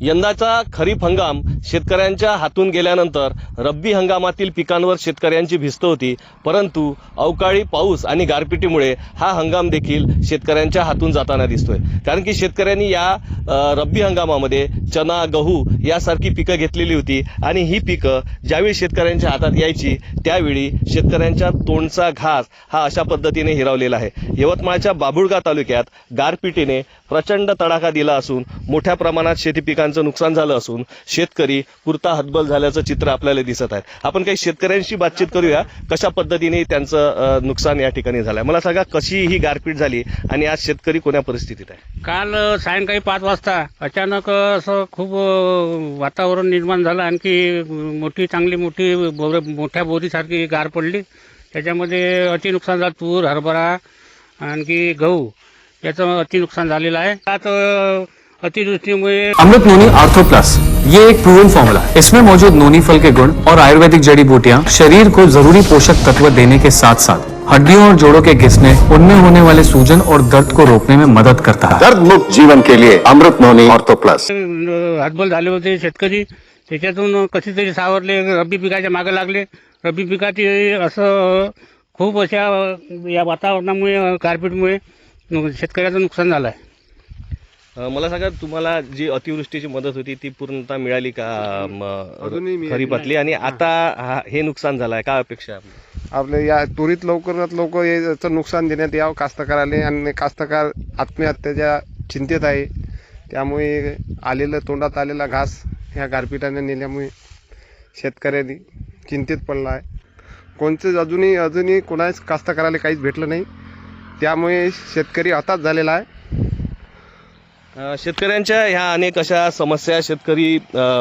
यंदाचा खरीप हंगाम शेतकऱ्यांच्या हातून गेल्यानंतर रब्बी हंगामातील पिकांवर शेतकऱ्यांची भिस्त होती. परंतु अवकाळी पाऊस आणि गारपिटीमुळे हा हंगाम देखील शेतकऱ्यांच्या हातून जाताना दिसतोय. कारण की शेतकऱ्यांनी या रब्बी हंगामामध्ये चना गहू यासारखी पिकं घेतलेली होती आणि ही पिकं ज्यावेळी शेतकऱ्यांच्या हातात यायची त्यावेळी शेतकऱ्यांच्या तोंडचा घास हा अशा पद्धतीने हिरावलेला आहे. यवतमाळच्या बाभुळगाव तालुक्यात गारपिटीने प्रचंड तडाखा दिला असून मोठ्या प्रमाणात शेती पिकांचं नुकसान झालं असून शेतकरी पुरता हतबल झाल्याचं चित्र आपल्याला दिसत आहे. आपण काही शेतकऱ्यांशी बातचीत करूया. कशा पद्धतीने त्यांचं नुकसान या ठिकाणी झालंय? मला सांगा कशी ही गारपीट झाली आणि आज शेतकरी कोण्या परिस्थितीत आहे? काल सायंकाळी पाच वाजता अचानक असं खूप वातावरण निर्माण झालं. आणखी मोठी चांगली मोठी बोर मोठ्या बोरीसारखी गार पडली. त्याच्यामध्ये अति नुकसान झालं तूर हरभरा आणखी गहू. याचं अति नुकसान झालेलं आहे. त्यात अतिवृष्टीमुळे अमृत नोनी आर्थो प्लस ये एक प्रूवन फॉर्मूला है। इसमें मौजूद नोनी फल के गुण और आयुर्वेदिक जड़ी बूटियाँ शरीर को ज़रूरी पोषक तत्व देने के साथ साथ हड्डियों और जोड़ों के घिसने उनमें होने वाले सूजन और दर्द को रोकने में मदद करता है। दर्द मुक्त जीवन के लिए अमृत नोनी ऑर्थो प्लस हातबल झाले होते शेतकरी त्याच्यातून कशी तरी सावरले रब्बी पिकाच्या मागे लागले रब्बी पिकाची असं खूप अशा या वातावरणामुळे गारपीटमुळे शेतकऱ्याचं नुकसान झालं आहे. मला सांगा तुम्हाला जी अतिवृष्टीची मदत होती ती पूर्णतः मिळाली का? खरीपातली? आणि आता हा- हे नुकसान झालंय. काय अपेक्षा आहे आपली? या त्वरित लवकरात लवकर याचं नुकसान देण्यात यावं कास्तकाराले आणि कास्तकार आत्महत्येच्या चिंतेत आहे. त्यामुळे आलेलं तोंडात आलेला घास ह्या गारपिटाने नेल्यामुळे शेतकऱ्यांनी चिंतेत पडला आहे. कोणतेच अजूनही अजूनही कोणाच कास्तकाराला काहीच भेटलं नाही. त्यामुळे शेतकरी हताश झालेला आहे. शेतकऱ्यांच्या ह्या अनेक अशा समस्या शेतकरी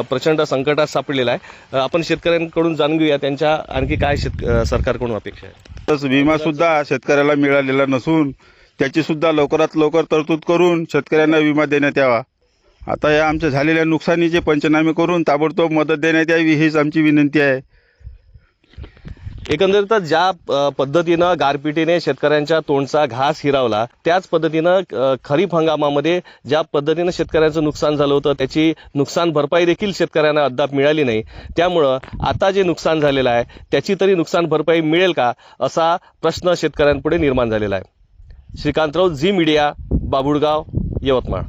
प्रचंड संकटात सापडलेला आहे. आपण शेतकऱ्यांकडून जाणून घेऊया त्यांच्या आणखी काय शेत सरकारकडून अपेक्षा आहे. तस विमा सुद्धा शेतकऱ्याला मिळालेला नसून त्याची सुद्धा लवकरात लवकर तरतूद करून शेतकऱ्यांना विमा देण्यात यावा. आता या आमच्या झालेल्या नुकसानीचे पंचनामे करून ताबडतोब मदत देण्यात यावी हीच आमची विनंती आहे. एकंदरीतच ज्या पद्धतीनं गारपिटीने शेतकऱ्यांच्या तोंडचा घास हिरावला त्याच पद्धतीनं खरीप हंगामामध्ये ज्या पद्धतीनं शेतकऱ्यांचं नुकसान झालं होतं त्याची नुकसान भरपाई देखील शेतकऱ्यांना अद्याप मिळाली नाही. त्यामुळं आता जे नुकसान झालेलं आहे त्याची तरी नुकसान भरपाई मिळेल का असा प्रश्न शेतकऱ्यांपुढे निर्माण झालेला आहे. Shrikantrao Zee media Babulgaon Yavatmal.